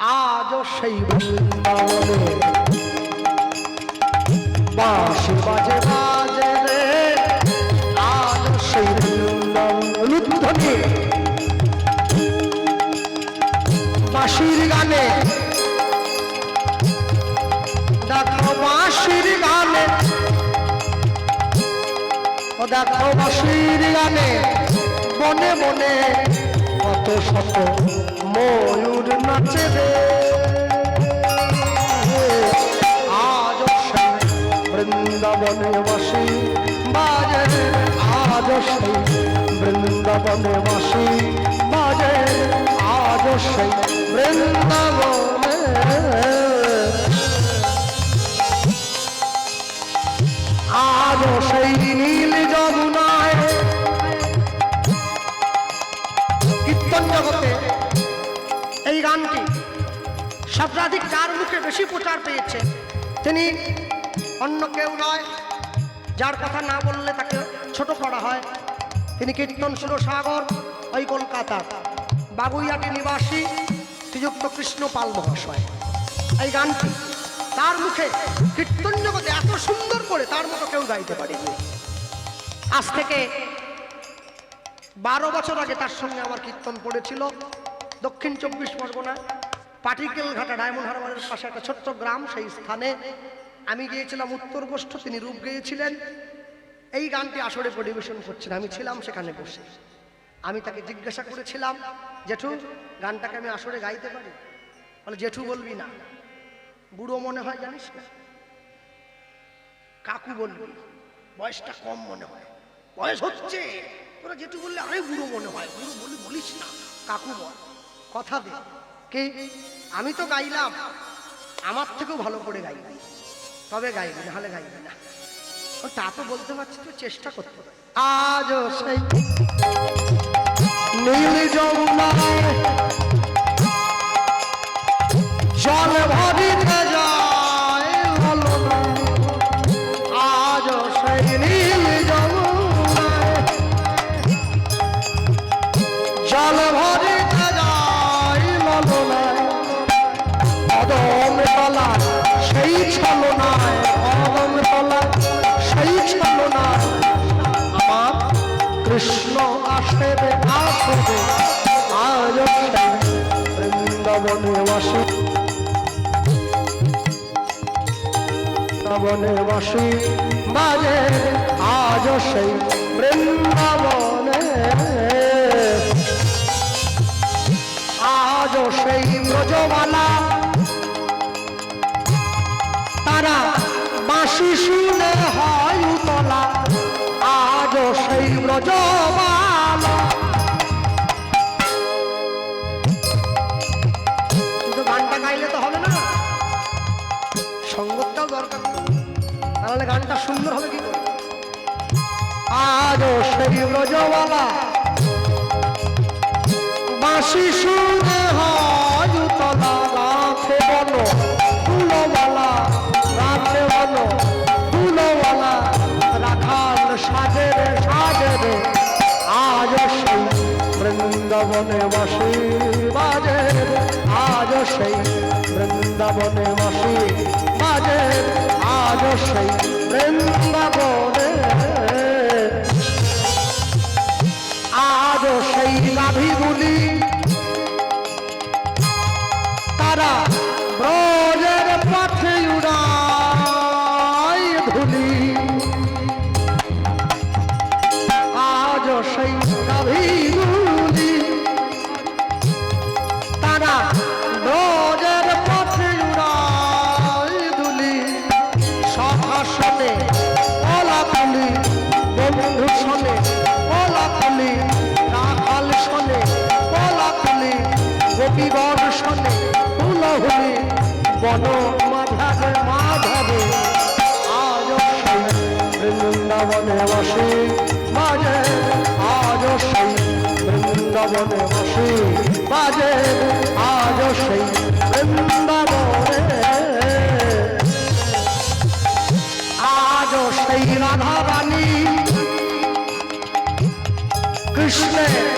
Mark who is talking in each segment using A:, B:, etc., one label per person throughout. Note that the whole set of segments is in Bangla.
A: আজও সেই বৃন্দাবনে। বাঁশি বাজে বাজে রে, আজও সেই বৃন্দাবন। বাঁশির গানে। দেখো বাঁশির গানে। ও দেখো বাঁশির গানে। বনে বনে কত শত ময়ূর নাচে রে। আজ বৃন্দাবনে বাসি বাজে আজ সেই বৃন্দাবনে বাজে আজ সেই বৃন্দাবনে। এই গানটি। সর্বাধিক যার মুখে বেশি প্রচার পেয়েছে। তিনি অন্য কেউ নয়, যার কথা না বললে তাকে ছোট করা হয়। তিনি কীর্তন সুরসাগর ওই কলকাতার বাগুইয়াটি নিবাসী, শ্রীযুক্ত কৃষ্ণ পাল মহাশয়। এই গানটি তার মুখে কীর্তন জগতে এত সুন্দর করে তার মতো কেউ গাইতে পারেনি। আজ থেকে বারো বছর আগে তার সঙ্গে আমার কীর্তন পড়েছিল। দক্ষিণ চব্বিশ পরগনা, পাটিকেল ঘাটা ডায়মন্ড হারবারের পাশে একটা ছোট্ট গ্রাম, সেই স্থানে আমি গিয়েছিলাম, উত্তর গোষ্ঠ, তিনি রূপ গেয়েছিলেন। এই গানটি আসরে পরিবেশন করছেন, আমি ছিলাম সেখানে বসে। আমি তাকে জিজ্ঞাসা করেছিলাম, জেঠু, গানটাকে আমি আসরে গাইতে পারি? বলে, জেঠু বলবি না। বুড়ো মনে হয়, জানিস না? কাকু বলবি বয়সটা কম মনে হয়। বয়স হচ্ছে। তোরা জেঠু বললে আরে বুড়ো মনে হয়। বুড়ো বলি, বলিস না। কাকু বল। কথা দে। কে? আমি তো গাইলাম। আমার থেকেও ভালো করে গাইবি। তবে গাইবি, নাহলে গাইবি না। ও, তা তো বলতে পারছি তো চেষ্টা করতে হবে আজও সেই নীল যমুনায় জল ভরিতে কৃষ্ণ আসবে আসবে। বৃন্দাবনে বাসী। বৃন্দাবনে বাসী। বাজে আজ সেই বৃন্দাবনে। আজ সেই ব্রজবালা তাহলে গানটা সুন্দর হবে কি করে? শুনে রাখে বলো রাখে বলো রাখাল সাজে রে সাজে রে আজ সেই বৃন্দাবনে বাসি বাজে আজ সেই বৃন্দাবনে তারা ব্রজের পথে উড়াই ধুলি। আজ সেই নাভিগুলি তারা ব্রজের পথে উড়াই ধুলি। সভাসনে কলাকুলি বন্ধু শনে কলাকুলি রাখাল শনে কলাকুলি গোপীগণ শনে হুলহুলি বন মাধাবে। মাধাবে আজ সেই বৃন্দাবনে বসে, বাজে। আজ সেই বৃন্দাবনে বসে, বাজে। আজ সেই বৃন্দাবনে। আজ সেই রাধা রানী কৃষ্ণের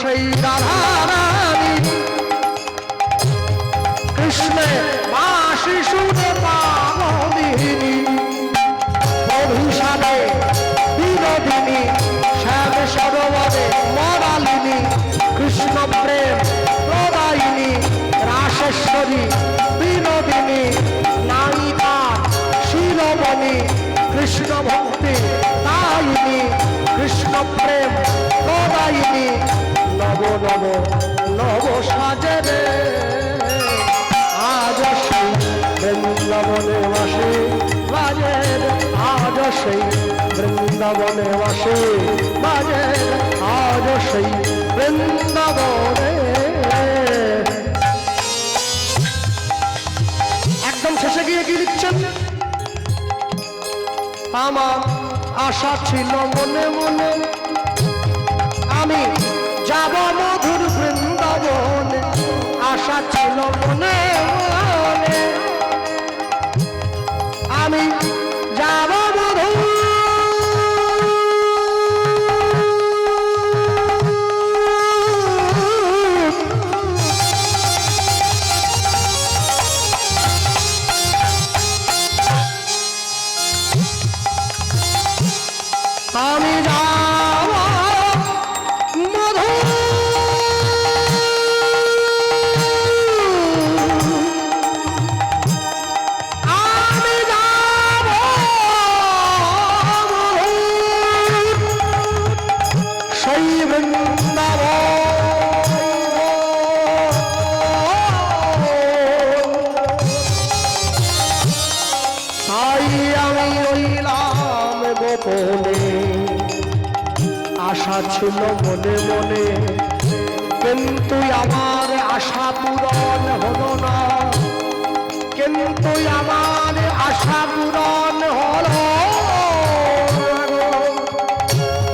A: সেই রাধারানী। কৃষ্ণের মা শিশুরে পাবদিনী অভিশাপে বিনোদিনী শ্যাম সরোবরে মরালিনী, কৃষ্ণ প্রেম প্রদায়িনী, রাসেশ্বরী বিনোদিনী নায়িকা কৃষ্ণ ভক্তি দায়িনী কৃষ্ণ প্রেম প্রদায়িনী নব নব নব সাজে আজ সেই বৃন্দাবনে বাসে বাজে আজ সেই বৃন্দাবনে বাসে বাজে আজ সেই বৃন্দাবনে। একদম শেষে গিয়ে কি লিখছেন? আমার আশা ছিল মনে মনে আমি যাব মধুর বৃন্দাবনে। আশা ছিল মন ছিল মনে মনে। কিন্তু আমার আশা পূরণ হলো না। কিন্তু আমার আশা পূরণ হলো।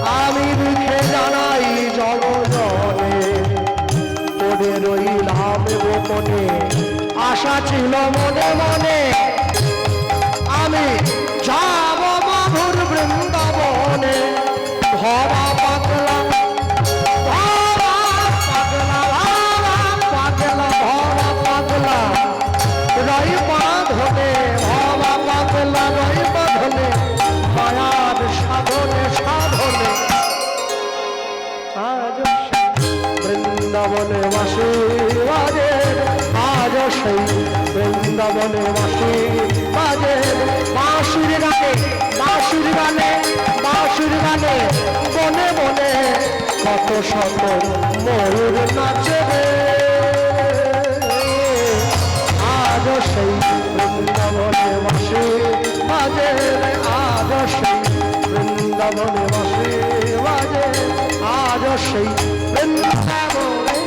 A: আমি দুঃখে জানাই জলে পড়ে রইলাম গোপনে। আশা ছিল মনে মনে। আমি যাব বৃন্দাবনে বাসে, বাজে বাঁশুর গানে বাঁশুর গানে বাঁশুর গানে, বনে বনে কত শত ময়ূর নাচে আজ সেই বৃন্দাবনে বাসে, বাজে আজ সেই বৃন্দাবনে বাসে, বাজে আজ সেই বৃন্দাবনে